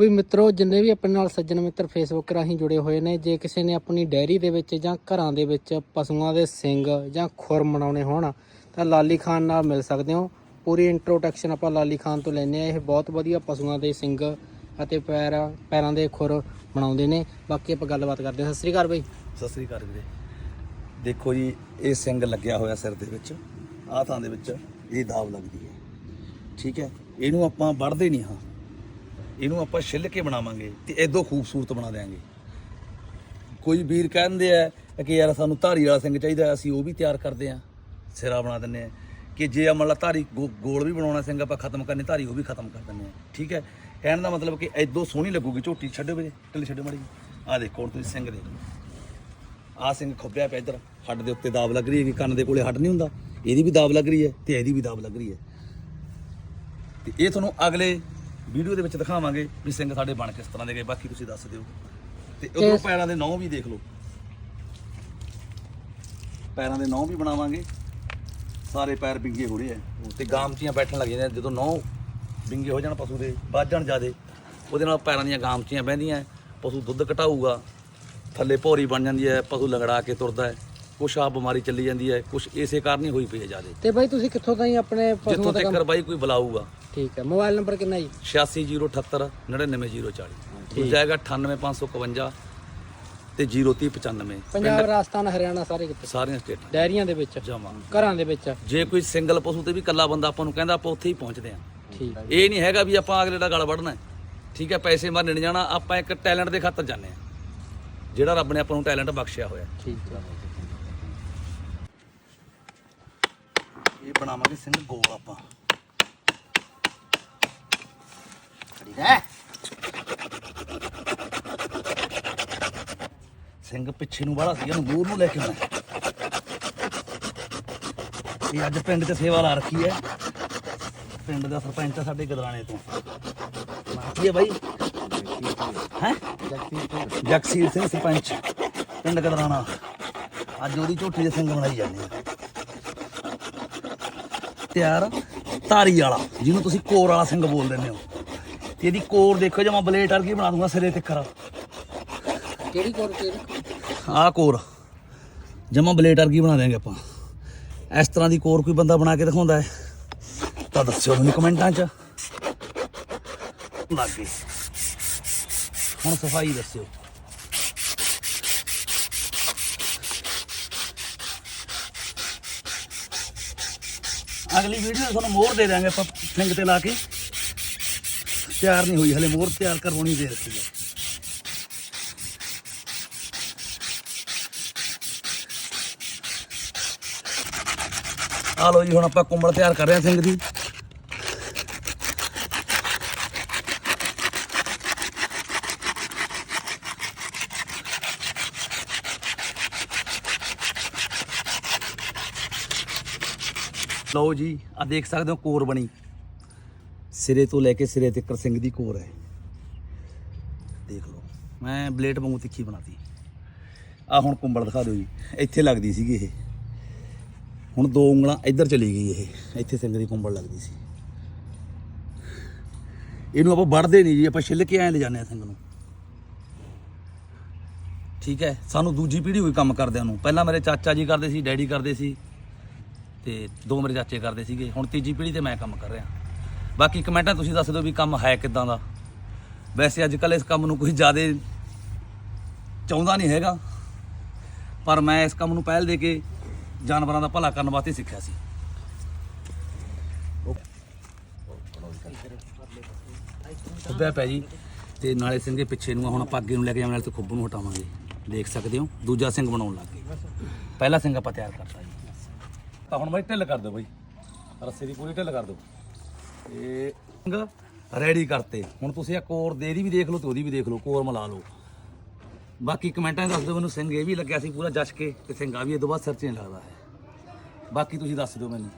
ਵੀ ਮਿੱਤਰੋ, ਜਿੰਨੇ ਵੀ ਆਪਣੇ ਨਾਲ ਸੱਜਣ ਮਿੱਤਰ ਫੇਸਬੁੱਕ ਰਾਹੀਂ ਜੁੜੇ ਹੋਏ ਨੇ, ਜੇ ਕਿਸੇ ਨੇ ਆਪਣੀ ਡੈਰੀ ਦੇ ਵਿੱਚ ਜਾਂ ਘਰਾਂ ਦੇ ਵਿੱਚ ਪਸ਼ੂਆਂ ਦੇ ਸਿੰਗ ਜਾਂ ਖੁਰ ਬਣਾਉਣੇ ਹੋਣ, ਤਾਂ ਲਾਲੀ ਖਾਨ ਨਾਲ ਮਿਲ ਸਕਦੇ ਹੋ। ਪੂਰੀ ਇੰਟਰੋਡਕਸ਼ਨ ਆਪਾਂ ਲਾਲੀ ਖਾਨ ਤੋਂ ਲੈਨੇ ਆ ਇਹ ਬਹੁਤ ਵਧੀਆ ਪਸ਼ੂਆਂ ਦੇ ਸਿੰਘ ਅਤੇ ਪੈਰ, ਪੈਰਾਂ ਦੇ ਖੁਰ ਬਣਾਉਂਦੇ ਨੇ। ਬਾਕੀ ਆਪਾਂ ਗੱਲਬਾਤ ਕਰਦੇ ਹਾਂ। ਸਤਿ ਸ੍ਰੀ ਅਕਾਲ ਬਾਈ। ਸਤਿ ਸ੍ਰੀ ਅਕਾਲ ਵੀਰੇ। ਦੇਖੋ ਜੀ, ਇਹ ਸਿੰਘ ਲੱਗਿਆ ਹੋਇਆ ਸਿਰ ਦੇ ਵਿੱਚ, ਆਹ ਥਾਂ ਦੇ ਵਿੱਚ, ਇਹ ਦਾਵ ਲੱਗਦੀ ਹੈ। ਠੀਕ ਹੈ? ਇਹਨੂੰ ਆਪਾਂ ਵੜਦੇ ਨਹੀਂ ਹਾਂ। ਇਹਨੂੰ ਆਪਾਂ ਛਿੱਲ ਕੇ ਬਣਾਵਾਂਗੇ ਤੇ ਇਦੋਂ ਖੂਬਸੂਰਤ ਬਣਾ ਦੇਾਂਗੇ ਕੋਈ ਵੀਰ ਕਹਿੰਦੇ ਆ ਕਿ ਯਾਰ ਸਾਨੂੰ ਧਾਰੀ ਵਾਲਾ ਸਿੰਘ ਚਾਹੀਦਾ, ਅਸੀਂ ਉਹ ਵੀ ਤਿਆਰ ਕਰਦੇ ਆ। ਸਿਰਾ ਬਣਾ ਦਿੰਨੇ ਆ। ਕਿ ਜੇ ਅਮਲਾ ਧਾਰੀ ਗੋ- ਗੋਲ ਵੀ ਬਣਾਉਣਾ ਸਿੰਘ, ਆਪਾਂ ਖਤਮ ਕਰਨੀ, ਧਾਰੀ ਉਹ ਵੀ ਖਤਮ ਕਰ ਦਿੰਨੇ ਆ। ਠੀਕ ਹੈ? ਕਹਿਣ ਦਾ ਮਤਲਬ ਕਿ ਇਦੋਂ ਸੋਹਣੀ ਲੱਗੂਗੀ, ਝੋਟੀ ਛੱਡੋ ਵੀਰੇ, ਢਿੱਲੀ ਛੱਡੋ ਮੜੀ ਆ ਦੇਖੋ ਹੁਣ ਤੁਸੀਂ ਸਿੰਘ ਦੇਖ ਲਓ ਆ ਸਿੰਘ ਖੱਬਿਆ ਪਿਆ ਇੱਧਰ, ਹੱਡ ਦੇ ਉੱਤੇ ਦਾਬ ਲੱਗ ਰਹੀ ਹੈ ਕਿ ਕੰਨ ਦੇ ਕੋਲੇ ਹੱਡ ਨਹੀਂ ਹੁੰਦਾ। ਇਹਦੀ ਵੀ ਦਾਬ ਲੱਗ ਰਹੀ ਹੈ ਤੇ ਇਹਦੀ ਵੀ ਦਾਬ ਲੱਗ ਰਹੀ ਹੈ। ਤੇ ਇਹ ਤੁਹਾਨੂੰ ਅਗਲੇ ਵੀਡੀਓ ਦੇ ਵਿੱਚ ਦਿਖਾਵਾਂਗੇ ਵੀ ਸਿੰਘ ਸਾਡੇ ਬਣ ਕਿਸ ਤਰ੍ਹਾਂ ਦੇ ਗਏ। ਬਾਕੀ ਤੁਸੀਂ ਦੱਸ ਦਿਓ। ਤੇ ਉਧਰੋਂ ਪੈਰਾਂ ਦੇ ਨੌਂ ਵੀ ਦੇਖ ਲਓ। ਪੈਰਾਂ ਦੇ ਨੌਂ ਵੀ ਬਣਾਵਾਂਗੇ। ਸਾਰੇ ਪੈਰ ਵਿੰਗੇ ਹੋ ਰਹੇ ਆ। ਤੇ ਗਾਮਚੀਆਂ ਬੈਠਣ ਲੱਗ ਜਾਂਦੀਆਂ ਜਦੋਂ ਨੌਂ ਵਿੰਗੇ ਹੋ ਜਾਣ ਪਸ਼ੂ ਦੇ ਵੱਧ ਜਾਣ ਜਿਆਦੇ ਉਹਦੇ ਨਾਲ ਪੈਰਾਂ ਦੀਆਂ ਗਾਮਚੀਆਂ ਬਹਿੰਦੀਆਂ ਪਸ਼ੂ ਦੁੱਧ ਘਟਾਊਗਾ। ਥੱਲੇ ਭੌਰੀ ਬਣ ਜਾਂਦੀ ਹੈ ਪਸ਼ੂ ਲੰਗੜਾ ਕੇ ਤੁਰਦਾ ਹੈ ਕੁਛ ਆ ਬਿਮਾਰੀ ਚੱਲੀ ਜਾਂਦੀ ਹੈ ਕੁਛ ਇਸੇ ਕਾਰਨ ਹੀ ਹੋਈ ਪਈ ਹੈ ਜਿਆਦੇ। ਤੇ ਬਾਈ ਤੁਸੀਂ ਕਿੱਥੋਂ ਤਾਈਂ ਆਪਣੇ ਜਿੱਥੋਂ ਪਸ਼ੂਆਂ ਦਾ ਤੱਕ ਕੰਮ ਬਾਈ ਕੋਈ ਬੁਲਾਊਗਾ। ਠੀਕ ਹੈ ਮੋਬਾਈਲ ਨੰਬਰ ਕਿੰਨਾ ਜੀ? 86078 99040 ਦੂਜਾ ਹੈਗਾ 98551 ਤੇ 0395 ਪੰਜਾਬ ਰਾਜਸਥਾਨ ਹਰਿਆਣਾ ਸਾਰੇ ਕਿਤੇ ਸਾਰੀਆਂ ਸਟੇਟਾਂ। ਡੈਰੀਆਂ ਦੇ ਵਿੱਚ? ਜਮਾ। ਘਰਾਂ ਦੇ ਵਿੱਚ? ਜੇ ਕੋਈ ਸਿੰਗਲ ਪਸ਼ੂ ਤੇ ਵੀ ਇਕੱਲਾ ਬੰਦਾ ਆਪਾਂ ਨੂੰ ਕਹਿੰਦਾ ਆਪਾਂ ਉੱਥੇ ਹੀ ਪਹੁੰਚਦੇ ਆ ਠੀਕ ਇਹ ਨਹੀਂ ਹੈਗਾ ਵੀ ਆਪਾਂ ਅਗਲੇ ਦਾ ਗਲ ਵੜਨਾ। ਠੀਕ ਹੈ ਪੈਸੇ ਮਾਰਨ ਨਹੀਂ ਜਾਣਾ ਆਪਾਂ ਇੱਕ ਟੈਲੈਂਟ ਦੇ ਖਾਤਰ ਜਾਂਦੇ ਆ ਜਿਹੜਾ ਰੱਬ ਨੇ ਆਪਾਂ ਨੂੰ ਟੈਲੈਂਟ ਬਖਸ਼ਿਆ ਹੋਇਆ। ਠੀਕ ਹੈ। ਇਹ ਬਣਾਵਾਂਗੇ ਸਿੰਘ ਗੋਲ ਆਪਾਂ। ਸਿੰਘ ਪਿੱਛੇ ਨੂੰ ਵਾਲਾ ਸੀ ਇਹਨੂੰ ਮੂਰ ਨੂੰ ਲੈ ਕੇ ਆਉਣਾ ਇਹ ਅੱਜ ਪਿੰਡ 'ਚ ਸੇਵਾ ਲਾ ਰੱਖੀ ਹੈ। ਪਿੰਡ ਦਾ ਸਰਪੰਚ ਆ ਸਾਡੇ ਗਦਰਾਣੇ ਤੋਂ। ਕੀ ਹੈ ਬਾਈ। ਹੈ? ਜਗਸੀਰ ਸਿੰਘ ਸਰਪੰਚ, ਪਿੰਡ ਗਦਰਾਣਾ। ਅੱਜ ਉਹਦੀ ਝੋਟੀ ਦੇ ਸਿੰਘ ਬਣਾਈ ਜਾਂਦੇ ਆ। ਤਿਆਰ ਧਾਰੀ ਵਾਲਾ, ਜਿਹਨੂੰ ਤੁਸੀਂ ਕੋਰ ਵਾਲਾ ਸਿੰਘ ਬੋਲ ਦਿੰਦੇ ਹੋ ਤੇ ਇਹਦੀ ਕੋਰ ਦੇਖੋ ਜੇ ਮੈਂ ਬਲੇਟ ਵਰਗੀ ਬਣਾ ਦੂੰਗਾ ਸਿਰੇ ਤੇ ਕਰ ਕਿਹੜੀ ਕੋਰ ਕਿਹੜੀ ਆਹ ਕੋਰ। ਜਮਾ ਬਲੇਟ ਵਰਗੀ ਬਣਾ ਦੇਾਂਗੇ ਆਪਾਂ। ਇਸ ਤਰ੍ਹਾਂ ਦੀ ਕੋਰ ਕੋਈ ਬੰਦਾ ਬਣਾ ਕੇ ਦਿਖਾਉਂਦਾ ਹੈ। ਤਾਂ ਦੱਸਿਓ ਮੈਨੂੰ ਕਮੈਂਟਾਂ 'ਚ। ਲੱਗ ਹੁਣ ਸਫ਼ਾਈ ਦੱਸਿਓ। ਅਗਲੀ ਵੀਡੀਓ ਤੁਹਾਨੂੰ ਮੋਹਰ ਦੇ ਦਾਂਗੇ ਆਪਾਂ ਸਿੰਗ ਤੇ ਲਾ ਕੇ। ਤਿਆਰ ਨਹੀਂ ਹੋਈ, ਹਲੇ ਮੋਹਰ ਤਿਆਰ ਕਰਵਾਉਣੀ ਦੇ ਰੱਖੀ ਹੈ। ਆ ਲੋ ਜੀ, ਹੁਣ ਆਪਾਂ ਕੁੰਬਲ ਤਿਆਰ ਕਰ ਰਹੇ ਹਾਂ ਸਿੰਘ ਦੀ। ਲਓ ਜੀ ਆ ਦੇਖ ਸਕਦੇ ਹੋ ਕੋਰ ਬਣੀ। ਸਿਰੇ ਤੋਂ ਲੈ ਕੇ ਸਿਰੇ ਤੱਕ ਸਿੰਘ ਦੀ ਕੋਰ ਹੈ। ਦੇਖ ਲਓ। ਮੈਂ ਬਲੇਡ ਵਾਂਗੂ ਤਿੱਖੀ ਬਣਾਤੀ। ਆ ਹੁਣ ਕੁੰਬਲ ਦਿਖਾ ਦਿਓ ਜੀ। ਇੱਥੇ ਲੱਗਦੀ ਸੀਗੀ ਇਹ। ਹੁਣ ਦੋ ਉਂਗਲਾਂ ਇੱਧਰ ਚਲੀ ਗਈ ਇਹ। ਇੱਥੇ ਸਿੰਘ ਦੀ ਕੁੰਬਲ ਲੱਗਦੀ ਸੀ। ਇਹਨੂੰ ਆਪਾਂ ਵੜਦੇ ਨਹੀਂ ਜੀ। ਆਪਾਂ ਛਿੱਲ ਕੇ ਐਂ ਲੈ ਜਾਂਦੇ ਆ ਸਿੰਘ ਨੂੰ। ਠੀਕ ਹੈ। ਸਾਨੂੰ ਦੂਜੀ ਪੀੜ੍ਹੀ ਹੋਈ ਕੰਮ ਕਰਦਿਆਂ ਨੂੰ। ਪਹਿਲਾਂ ਮੇਰੇ ਚਾਚਾ ਜੀ ਕਰਦੇ ਸੀ, ਡੈਡੀ ਕਰਦੇ ਸੀ ਤੇ ਦੋ ਮੇਰੇ ਚਾਚੇ ਕਰਦੇ ਸੀਗੇ। ਹੁਣ ਤੀਜੀ ਪੀੜ੍ਹੀ ਤੇ ਮੈਂ ਕੰਮ ਕਰ ਰਿਹਾ। ਬਾਕੀ ਕਮੈਂਟਾਂ ਤੁਸੀਂ ਦੱਸ ਦਿਓ ਵੀ ਕੰਮ ਹੈ ਕਿਦਾਂ ਦਾ। ਵੈਸੇ ਅੱਜ ਕੱਲ ਇਸ ਕੰਮ ਨੂੰ ਕੋਈ ਜ਼ਿਆਦਾ ਚਾਹੁੰਦਾ ਨਹੀਂ ਹੈਗਾ ਪਰ ਮੈਂ ਇਸ ਕੰਮ ਨੂੰ ਪਹਿਲ ਦੇ ਕੇ ਜਾਨਵਰਾਂ ਦਾ ਭਲਾ ਕਰਨ ਵਾਸਤੇ ਸਿੱਖਿਆ ਸੀ। ਖੁੱਬਿਆ ਪੈ ਜੀ ਤੇ ਨਾਲੇ ਸਿੰਘ ਪਿੱਛੇ ਨੂੰ ਆ, ਹੁਣ ਆਪਾਂ ਅੱਗੇ ਨੂੰ ਲੈ ਕੇ ਜਾਣ ਵਾਲੇ ਤੇ ਖੁੱਬ ਨੂੰ ਹਟਾਵਾਂਗੇ। ਦੇਖ ਸਕਦੇ ਹੋ ਦੂਜਾ ਸਿੰਘ ਬਣਾਉਣ ਲੱਗ ਗਏ। ਪਹਿਲਾ ਸਿੰਘ ਆਪਾਂ ਤਿਆਰ ਕਰਤਾ ਜੀ। ਤਾਂ ਹੁਣ ਬਾਈ ਢਿੱਲ ਕਰ ਦਿਓ ਬਾਈ। ਰੱਸੀ ਦੀ ਪੂਰੀ ਢਿੱਲ ਕਰ ਦਿਓ। ਇਹ ਸਿੰਘ ਰੈਡੀ ਕਰਤੇ। ਹੁਣ ਤੁਸੀਂ ਆ ਕੋਰ ਦੇ ਦੀ ਵੀ ਦੇਖ ਲਓ ਤੇ ਉਹਦੀ ਵੀ ਦੇਖ ਲਓ, ਕੋਰ ਮਿਲਾ ਲਓ। ਬਾਕੀ ਕਮੈਂਟਾਂ 'ਚ ਦੱਸ ਦਿਓ ਮੈਨੂੰ ਸਿੰਘ ਇਹ ਵੀ ਲੱਗਿਆ ਸੀ ਪੂਰਾ ਜੱਜ ਕੇ ਤੇ ਸਿੰਘ ਆ ਵੀ ਇਹ ਤੋਂ ਬਾਅਦ ਸਿਰ 'ਚ ਨਹੀਂ ਲੱਗਦਾ ਹੈ। ਬਾਕੀ ਤੁਸੀਂ ਦੱਸ ਦਿਓ ਮੈਨੂੰ।